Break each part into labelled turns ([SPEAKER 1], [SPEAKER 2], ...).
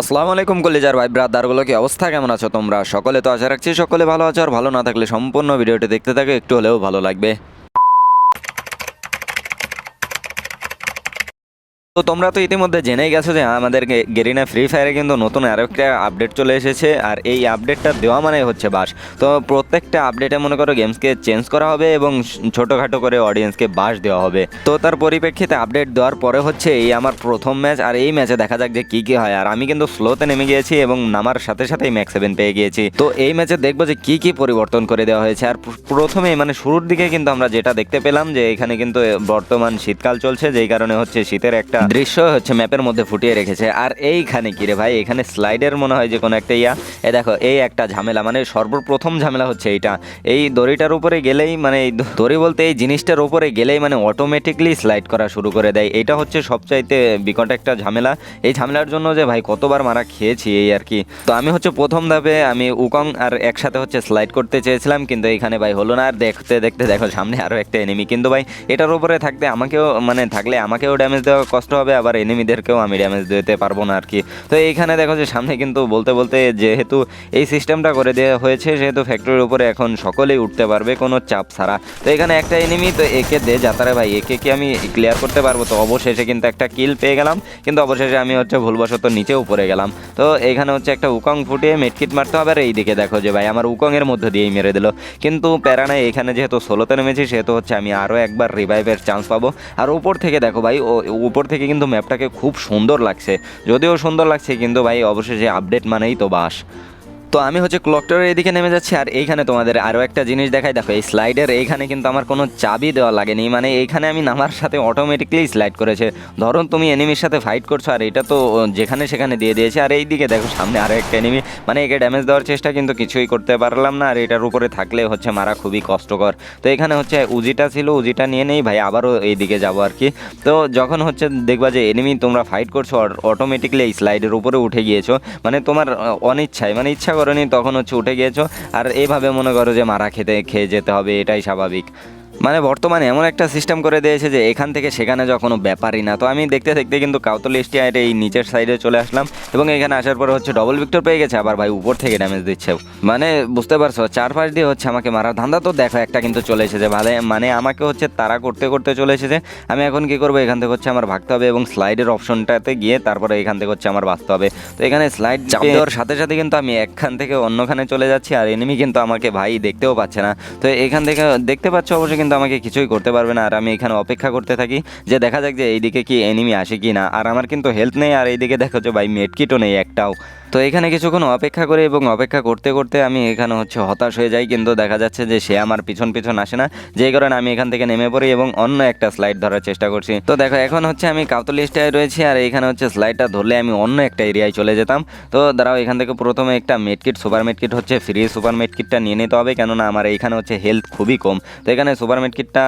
[SPEAKER 1] আসসালামু আলাইকুম কলিজার ভাই ব্রাদারগুলো, কি অবস্থা? কেমন আছো তোমরা? সকলে তো আশা রাখছি সকলে ভালো আছো, আর ভালো না থাকলে সম্পূর্ণ ভিডিওটি দেখতে থাকো, একটু হলেও ভালো লাগবে। তো তোমরা তো ইতিমধ্যে জেনেই গেছো যে আমাদের গেরিনা ফ্রি ফায়ারে কিন্তু নতুন আরও একটা আপডেট চলে এসেছে, আর এই আপডেটটা দেওয়া মানে হচ্ছে বাস। তো প্রত্যেকটা আপডেটে মনে করো গেমসকে চেঞ্জ করা হবে এবং ছোটোখাটো করে অডিয়েন্সকে বাস দেওয়া হবে। তো তার পরিপ্রেক্ষিতে আপডেট দেওয়ার পরে হচ্ছে এই আমার প্রথম ম্যাচ আর এই ম্যাচে দেখা যাক যে কী কী হয়। আর আমি কিন্তু স্লোতে নেমে গিয়েছি এবং নামার সাথে সাথেই ম্যাক্স সেভেন পেয়ে গিয়েছি। তো এই ম্যাচে দেখব যে কী কী পরিবর্তন করে দেওয়া হয়েছে। আর প্র- প্রথমে মানে শুরুর দিকে কিন্তু আমরা যেটা দেখতে পেলাম যে এখানে কিন্তু বর্তমান শীতকাল চলছে, যেই কারণে হচ্ছে শীতের একটা দৃশ্য হচ্ছে ম্যাপের মধ্যে ফুটিয়ে রেখেছে। আর এইখানে কি রে ভাই? এখানে স্লাইডের মনে হয় যে কোনো একটা ইয়া। এ দেখো, এই একটা ঝামেলা মানে সর্বপ্রথম ঝামেলা হচ্ছে এইটা। এই দড়িটার উপরে গেলেই মানে এই দড়ি বলতে এই জিনিসটার উপরে গেলেই মানে অটোমেটিকলি স্লাইড করা শুরু করে দেয়। এটা হচ্ছে সবচাইতে বিকট একটা ঝামেলা। এই ঝামেলার জন্য যে ভাই কতবার মারা খেয়েছি এই আর কি। তো আমি হচ্ছে প্রথম ধাপে আমি উকং আর একসাথে হচ্ছে স্লাইড করতে চেয়েছিলাম, কিন্তু এখানে ভাই হলো না। আর দেখতে দেখতে দেখো, সামনে আরও একটা এনিমি কিন্তু ভাই এটার উপরে থাকতে আমাকেও মানে থাকলে আমাকেও ড্যামেজ দেওয়া কষ্ট হবে, আবার এনিমিদেরকেও আমি ড্যামেজ দিতে পারব না আর কি তো এইখানে দেখো যে সামনে কিন্তু বলতে বলতে যেহেতু এই সিস্টেমটা করে দেওয়া হয়েছে, সেহেতু ফ্যাক্টরির উপরে এখন সকলেই উঠতে পারবে কোনো চাপ ছাড়া। তো এখানে একটা এনিমি তো একে দে যাতারে ভাই, একে কি আমি ক্লিয়ার করতে পারব? তো অবশেষে কিন্তু একটা কিল পেয়ে গেলাম। কিন্তু অবশেষে আমি হচ্ছে ভুলবশত নিচেও পড়ে গেলাম। তো এখানে হচ্ছে একটা উকং ফুটিয়ে মেটকিট মারতে হবে। আর এইদিকে দেখো যে ভাই, আমার উকংয়ের মধ্যে দিয়েই মেরে দিল। কিন্তু প্যারা নাই এখানে যেহেতু ষোলোতে নেমেছি, সেহেতু হচ্ছে আমি আরও একবার রিভাইভের চান্স পাবো। আর উপর থেকে দেখো ভাই, ও, উপর থেকে কিন্তু ম্যাপটাকে খুব সুন্দর লাগছে। যদিও সুন্দর লাগছে, কিন্তু ভাই অবশেষে আপডেট মানেই তো বাস। তো আমি হচ্ছে ক্লকটার এদিকে নেমে যাচ্ছি, আর এইখানে তোমাদের আরও একটা জিনিস দেখাই। দেখো, এই স্লাইডের এইখানে কিন্তু আমার কোনো চাবি দেওয়া লাগেনি। মানে এইখানে আমি নামার সাথে অটোমেটিকলি স্লাইড করেছে। ধরুন তুমি এনিমির সাথে ফাইট করছ, আর এটা তো যেখানে সেখানে দিয়ে দিয়েছে। আর এইদিকে দেখো, সামনে আরও একটা এনিমি মানে একে ড্যামেজ দেওয়ার চেষ্টা কিন্তু কিছুই করতে পারলাম না, আর এটার উপরে থাকলে হচ্ছে মারা খুবই কষ্টকর। তো এখানে হচ্ছে উজিটা ছিল, উজিটা নিয়ে নেই, ভাই, আবারও এইদিকে যাব আর কি। তো যখন হচ্ছে দেখবা যে এনিমি তোমরা ফাইট করছ অটোমেটিকলি এই স্লাইডের উপরে উঠে গিয়েছো মানে তোমার, অনিচ্ছায় মানে ইচ্ছা করনি, তখন হচ্ছে উঠে গিয়েছো। আর এভাবে মনে করো যে মারা খেতে, খেয়ে যেতে হবে, এটাই স্বাভাবিক। মানে বর্তমানে এমন একটা সিস্টেম করে দিয়েছে যে এখান থেকে সেখানে যাওয়া কোনো ব্যাপারই না। তো আমি দেখতে দেখতে কিন্তু কাউতলি স্টিয়ার এই নিচের সাইডে চলে আসলাম এবং এখানে আসার পর হচ্ছে ডবল ভিক্টর পেয়ে গেছে। আবার ভাই উপর থেকে ড্যামেজ দিচ্ছে। মানে বুঝতে পারছ চারপাশ দিয়ে হচ্ছে আমাকে মারার ধান্দা তো দেখো একটা কিন্তু চলে এসেছে। ভালো মানে আমাকে হচ্ছে তারা করতে করতে চলে এসেছে। আমি এখন কি করব এখান থেকে হচ্ছে আমার ভাগতে হবে এবং স্লাইডের অপশনটাতে গিয়ে তারপরে এখান থেকে হচ্ছে আমার বাঁচতে হবে। তো এখানে স্লাইড দেওয়ার সাথে সাথে কিন্তু আমি একখান থেকে অন্যখানে চলে যাচ্ছি। আর এনিমি কিন্তু আমাকে ভাই দেখতেও পাচ্ছে না। তো এখান থেকে দেখতে পাচ্ছ অবশ্যই কিন্তু আমাকে কিছুই করতে পারবে না, আর আমি এখানে অপেক্ষা করতে থাকি যে দেখা যাক যে এইদিকে কি এনিমি আসে কি না আর আমার কিন্তু হেলথ নেই, আর এইদিকে দেখো যে ভাই মেডকিটও নেই একটাও। তো এখানে কিছুক্ষণ অপেক্ষা করে এবং অপেক্ষা করতে করতে আমি এখানে হচ্ছে হতাশ হয়ে যাই, কিন্তু দেখা যাচ্ছে যে সে আমার পিছন পিছন আসে না। যেই কারণে আমি এখান থেকে নেমে পড়ি এবং অন্য একটা স্লাইড ধরার চেষ্টা করছি। তো দেখো, এখন হচ্ছে আমি কাউতলি স্টায় রয়েছি আর এখানে হচ্ছে স্লাইডটা ধরলে আমি অন্য একটা এরিয়ায় চলে যেতাম। তো দাঁড়াও, এখান থেকে প্রথমে একটা মেডকিট সুপার মেডকিট হচ্ছে ফ্রি সুপার মেডকিটটা নিয়ে নিতে হবে, কেননা আমার এইখানে হচ্ছে হেলথ খুবই কম। তো এখানে সুপার মেডকিটটা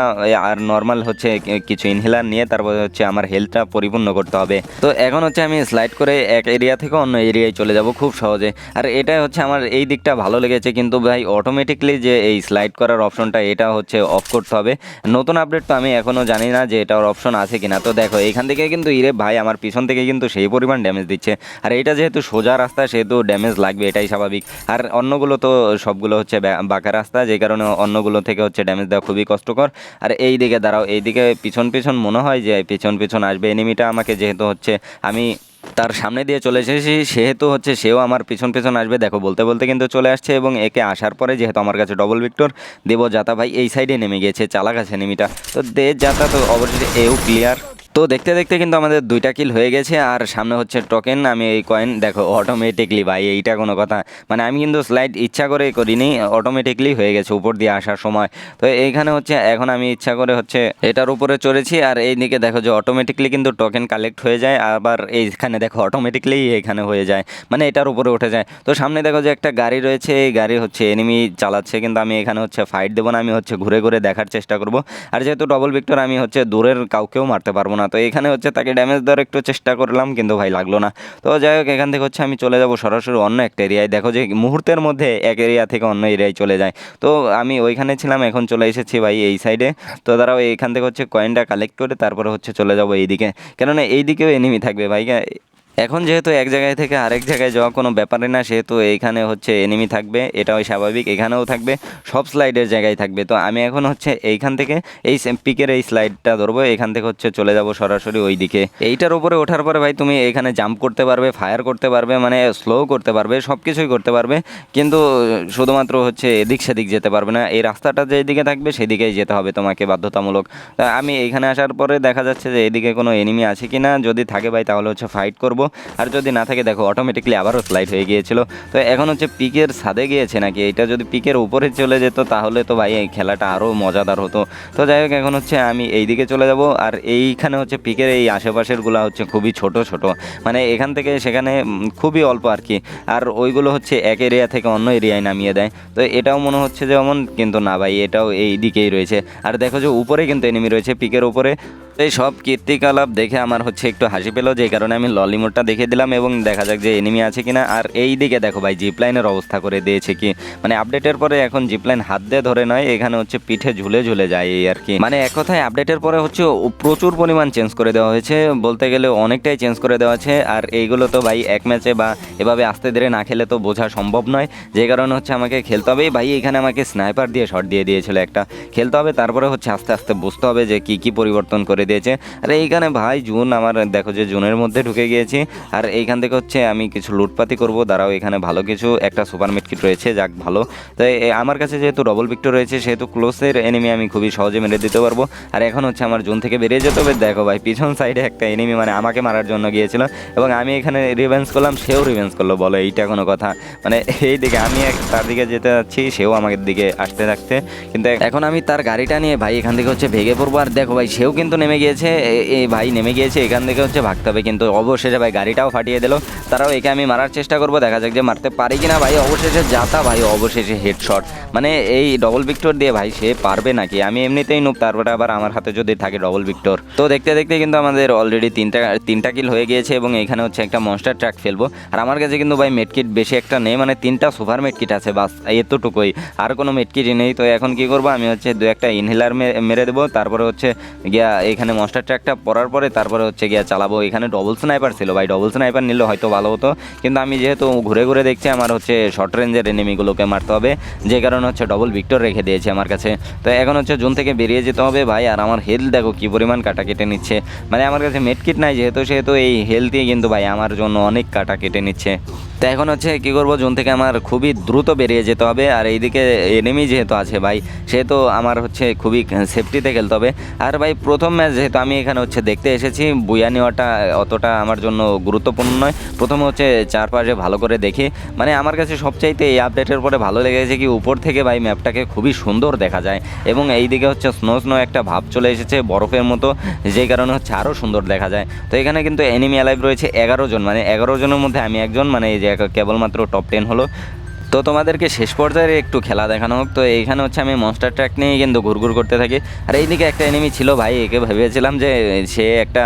[SPEAKER 1] আর নর্মাল হচ্ছে কিছু ইনহেলার নিয়ে তারপরে হচ্ছে আমার হেলথটা পরিপূর্ণ করতে হবে। তো এখন হচ্ছে আমি স্লাইড করে এক এরিয়া থেকে অন্য এরিয়ায় চলে যাব খুব সহজে। আর এটা হচ্ছে আমার এই দিকটা ভালো লেগেছে কিন্তু ভাই অটোমেটিকলি যে এই স্লাইড করার অপশনটা এটা হচ্ছে অফ করতে হবে। নতুন আপডেট তো আমি এখনও জানি না যে এটার অপশন আছে কিনা। তো দেখো, এখান থেকে কিন্তু ইরে ভাই, আমার পিছন থেকে কিন্তু সেই পরিমাণ ড্যামেজ দিচ্ছে। আর এটা যেহেতু সোজা রাস্তা, সেহেতু ড্যামেজ লাগবে, এটাই স্বাভাবিক। আর অন্যগুলো তো সবগুলো হচ্ছে বাঁকা রাস্তা, যে কারণে অন্যগুলো থেকে হচ্ছে ড্যামেজ দেওয়া খুবই কষ্টকর। আর এই দিকে দাঁড়াও, এই দিকে পিছন পিছন মনে হয় যে পিছন পিছন আসবে। এনিমিটা আমাকে যেহেতু হচ্ছে আমি তার সামনে দিয়ে চলে এসেছি, সেহেতু হচ্ছে সেও আমার পিছন পিছন আসবে, দেখো বলতে বলতে কিন্তু চলে আসছে এবং একে আসার পরে যেহেতু আমার কাছে ডবল ভিক্টর দেব যাতা ভাই এই সাইডে নেমে গিয়েছে চালা কাছে নেমিটা। তো দে যাতা তো অবশ্যই এও ক্লিয়ার তো দেখতে দেখতে কিন্তু আমাদের দুইটা কিল হয়ে গেছে, আর সামনে হচ্ছে টোকেন আমি এই কয়েন দেখো অটোমেটিকলি ভাই, এইটা কোনো কথা। মানে আমি কিন্তু স্লাইড ইচ্ছা করে করিনি অটোমেটিকলি হয়ে গেছে উপর দিয়ে আসার সময়। তো এইখানে হচ্ছে, এখন আমি ইচ্ছা করে হচ্ছে এটার উপরে চড়েছি, আর এই দিকে দেখো যে অটোমেটিকলি কিন্তু টোকেন কালেক্ট হয়ে যায়, আবার এইখানে দেখো অটোমেটিকলি এখানে হয়ে যায় মানে এটার উপরে উঠে যায়। তো সামনে দেখো যে একটা গাড়ি রয়েছে, এই গাড়ি হচ্ছে এনিমি চালাচ্ছে, কিন্তু আমি এখানে হচ্ছে ফাইট দেবো না, আমি হচ্ছে ঘুরে ঘুরে দেখার চেষ্টা করব। আর যেহেতু ডবল ভিক্টর আমি হচ্ছে দূরের কাউকেও মারতে পারব না। তো এখানে হচ্ছে তাকে ড্যামেজ দেওয়ার একটু চেষ্টা করলাম, কিন্তু ভাই লাগল না। তো যাই হোক, এখান থেকে হচ্ছে আমি চলে যাব সরাসরি অন্য একটা এরিয়ায়। দেখো যে মুহূর্তের মধ্যে এক এরিয়া থেকে অন্য এরিয়ায় চলে যায়। তো আমি ওইখানে ছিলাম, এখন চলে এসেছি ভাই এই সাইডে তো দাঁড়াও, এখান থেকে হচ্ছে কয়েনটা কালেক্ট করে তারপরে হচ্ছে চলে যাব এইদিকে। কেননা এইদিকেও এনিমি থাকবে ভাই। এখন যেহেতু এক জায়গায় থেকে আরেক জায়গায় যাওয়া কোনো ব্যাপারে না, সেহেতু এইখানে হচ্ছে এনিমি থাকবে, এটাও স্বাভাবিক, এখানেও থাকবে, সব স্লাইডের জায়গায় থাকবে। তো আমি এখন হচ্ছে এইখান থেকে এই পিকের এই স্লাইডটা ধরবো, এখান থেকে হচ্ছে চলে যাব সরাসরি ওই দিকে এইটার উপরে ওঠার পরে ভাই তুমি এখানে জাম্প করতে পারবে ফায়ার করতে পারবে মানে স্লো করতে পারবে সব কিছুই করতে পারবে, কিন্তু শুধুমাত্র হচ্ছে এদিক সেদিক যেতে পারবে না। এই রাস্তাটা যেদিকে থাকবে সেদিকেই যেতে হবে তোমাকে বাধ্যতামূলক। আমি এইখানে আসার পরে দেখা যাচ্ছে যে এদিকে কোনো এনিমি আছে কি না যদি থাকে ভাই তাহলে হচ্ছে ফাইট করব। আর যদি না থাকে, দেখো অটোমেটিকলি আবারও স্লাইড হয়ে গিয়েছিল। তো এখন হচ্ছে পিকের ছাদে গিয়েছে নাকি? এটা যদি পিকের উপরে চলে যেত, তাহলে তো ভাই এই খেলাটা আরও মজাদার হতো। তো যাই হোক, এখন হচ্ছে আমি এই দিকে চলে যাব, আর এইখানে হচ্ছে পিকের এই আশেপাশেরগুলো হচ্ছে খুবই ছোট ছোট। মানে এখান থেকে সেখানে খুবই অল্প আর কি। আর ওইগুলো হচ্ছে এক এরিয়া থেকে অন্য এরিয়ায় নামিয়ে দেয়। তো এটাও মনে হচ্ছে যেমন, কিন্তু না ভাই, এটাও এই দিকেই রয়েছে। আর দেখো যে উপরে কিন্তু এনিমি রয়েছে পিকের উপরে। এই সব কীর্তিকলাপ দেখে আমার হচ্ছে একটু হাসি পেল, যে কারণে আমি ললিমোটটা দেখে দিলাম এবং দেখা যাক যে এনিমি আছে কিনা। আর এই দিকে দেখো ভাই জিপলাইনের অবস্থা করে দিয়েছে কি। মানে আপডেটের পরে এখন জিপলাইন হাত দিয়ে ধরে নয়, এখানে হচ্ছে পিঠে ঝুলে ঝুলে যায় এই আর কি। মানে এক কথায় আপডেটের পরে হচ্ছে প্রচুর পরিমাণ চেঞ্জ করে দেওয়া হয়েছে, বলতে গেলে অনেকটাই চেঞ্জ করে দেওয়া আছে। আর এইগুলো তো ভাই এক ম্যাচে বা এভাবে আস্তে ধীরে না খেলে তো বোঝা সম্ভব নয়। যে কারণে হচ্ছে আমাকে খেলতে হবে। ভাই এখানে আমাকে স্নাইপার দিয়ে শট দিয়ে দিয়েছিল একটা। খেলতে হবে, তারপরে হচ্ছে আস্তে আস্তে বুঝতে হবে যে কি কি পরিবর্তন করে দিয়েছে। আর এইখানে ভাই, জুন আমার, দেখো যে জুনের মধ্যে ঢুকে গিয়েছি। আর এইখান থেকে হচ্ছে আমি কিছু লুটপাতি করব। দাঁড়াও, এখানে ভালো কিছু, একটা সুপার মিট কিট রয়েছে, যাক ভালো। তো আমার কাছে যেহেতু ডবল ভিক্টর রয়েছে, সেহেতু ক্লোজের এনিমি আমি খুবই সহজে মেরে দিতে পারব। আর এখন হচ্ছে আমার জুন থেকে বেরিয়ে যেতে হবে। দেখো ভাই, পিছন সাইডে একটা এনিমি মানে আমাকে মারার জন্য গিয়েছিল। এবং আমি এখানে রিভেন্স করলাম, সেও রিভেন্স করল, বলো এইটা কোনো কথা? মানে এই দিকে আমি তার দিকে যেতে যাচ্ছি, সেও আমাদের দিকে আসতে থাকতে কিন্তু এখন আমি তার গাড়িটা নিয়ে ভাই এখান থেকে হচ্ছে ভেঙে পড়ব। আর দেখো ভাই, সেও কিন্তু নেমে গিয়েছে, এ- এই ভাই নেমে গিয়েছে, এখান থেকে হচ্ছে ভাগতে হবে। কিন্তু অবশেষে ভাই গাড়িটাও ফাটিয়ে দিল। তারাও একে আমি মারার চেষ্টা করব, দেখা যাক যে মারতে পারি কিনা। ভাই, অবশেষে যাতা ভাই, অবশেষে হেডশট মানে এই ডবল ভিক্টর দিয়ে ভাই সে পারবে নাকি? আমি এমনিতেই নুব তারপরে আবার আমার হাতে যদি থাকে ডবল ভিক্টর তো দেখতে দেখতে কিন্তু আমাদের অলরেডি তিনটা তিনটা কিল হয়ে গিয়েছে এবং এখানে হচ্ছে একটা মনস্টার ট্র্যাক ফেলব। আর আমার কাছে কিন্তু ভাই মেডকিট বেশি একটা নেই মানে তিনটা সুপার মেডকিট আছে, বাস, এতটুকুই। আর কোনো মেডকিটই নেই, তো এখন কি করব? আমি হচ্ছে দু একটা ইনহেলার মেরে দেবো, তারপরে হচ্ছে গিয়া এখানে মনস্টার ট্র্যাকটা পরার পরে তারপরে হচ্ছে গিয়া চালাবো। এখানে ডবল স্নাইপার ছিল ভাই ডবল স্নাইপার নিলে হয়তো ভালো হতো। কিন্তু আমি যেহেতু ঘুরে ঘুরে দেখছি আমার হচ্ছে শর্ট রেঞ্জের এনিমিগুলোকে মারতে হবে, যে কারণে হচ্ছে ডবল ভিক্টর রেখে দিয়েছে আমার কাছে। তো এখন হচ্ছে জুন থেকে বেরিয়ে যেতে হবে ভাই, আর আমার হেলথ দেখো কী পরিমাণ কাটা কেটে নিচ্ছে। মানে আমার কাছে মেডকিট নাই, যেহেতু সেহেতু এই হেলথই কিন্তু ভাই আমার জন্য অনেক কাটা কেটে নিচ্ছে। তো এখন হচ্ছে কী করব, জুন থেকে আমার খুবই দ্রুত বেরিয়ে যেতে হবে, আর এইদিকে এনিমি যেহেতু আছে ভাই, সেহেতু আমার হচ্ছে খুবই সেফটিতে খেলতে হবে। আর ভাই প্রথম ম্যাচ যেহেতু আমি এখানে হচ্ছে দেখতে এসেছি বুয়া নেওয়াটা অতটা আমার জন্য গুরুত্বপূর্ণ নয়। প্রথমে হচ্ছে চারপাশে ভালো করে দেখি। মানে আমার কাছে সবচাইতে এই আপডেটের পরে ভালো লেগেছে কি, উপর থেকে ভাই ম্যাপটাকে খুবই সুন্দর দেখা যায় এবং এই দিকে হচ্ছে স্নো স্নো একটা ভাব চলে এসেছে বরফের মতো, যেই কারণে হচ্ছে আরও সুন্দর দেখা যায়। তো এখানে কিন্তু এনিমি অ্যালাইভ রয়েছে এগারো জন মানে এগারো জনের মধ্যে আমি একজন মানে এই যে কেবলমাত্র টপ টেন হলো। তো তোমাদেরকে শেষ পর্যায়ে একটু খেলা দেখানো হোক। তো এইখানে হচ্ছে আমি মনস্টার ট্র্যাক নিয়ে কিন্তু ঘুরঘুর করতে থাকি। আর এইদিকে একটা এনিমি ছিল ভাই, একে ভেবেছিলাম যে সে একটা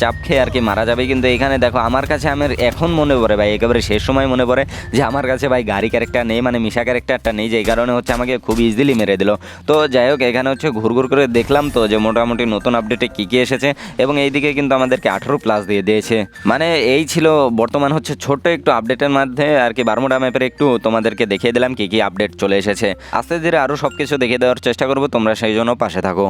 [SPEAKER 1] চাপ খেয়ে আর কি মারা যাবে কিন্তু এখানে দেখো, আমার কাছে আমার এখন মনে পড়ে ভাই, একেবারে শেষ সময় মনে পড়ে যে আমার কাছে ভাই গাড়ি ক্যারেক্টার নেই মানে মিশা ক্যারেক্টারটা নেই যে এই কারণে হচ্ছে আমাকে খুব ইজিলি মেরে দিল। তো যাই হোক, এখানে হচ্ছে ঘুরঘুর করে দেখলাম তো যে মোটামুটি নতুন আপডেটে কী কী এসেছে এবং এইদিকে কিন্তু আমাদেরকে আঠেরো প্লাস দিয়ে দিয়েছে। মানে এই ছিল বর্তমান হচ্ছে ছোট্ট একটু আপডেটের মধ্যে আর কি, বারমুডা ম্যাপের একটু তোমাদেরকে দেখিয়ে দিলাম কি কি আপডেট চলে এসেছে। আস্তে ধীরে আরও সব কিছু দেখিয়ে দেওয়ার চেষ্টা করব, তোমরা সেই জন্য পাশে থাকো।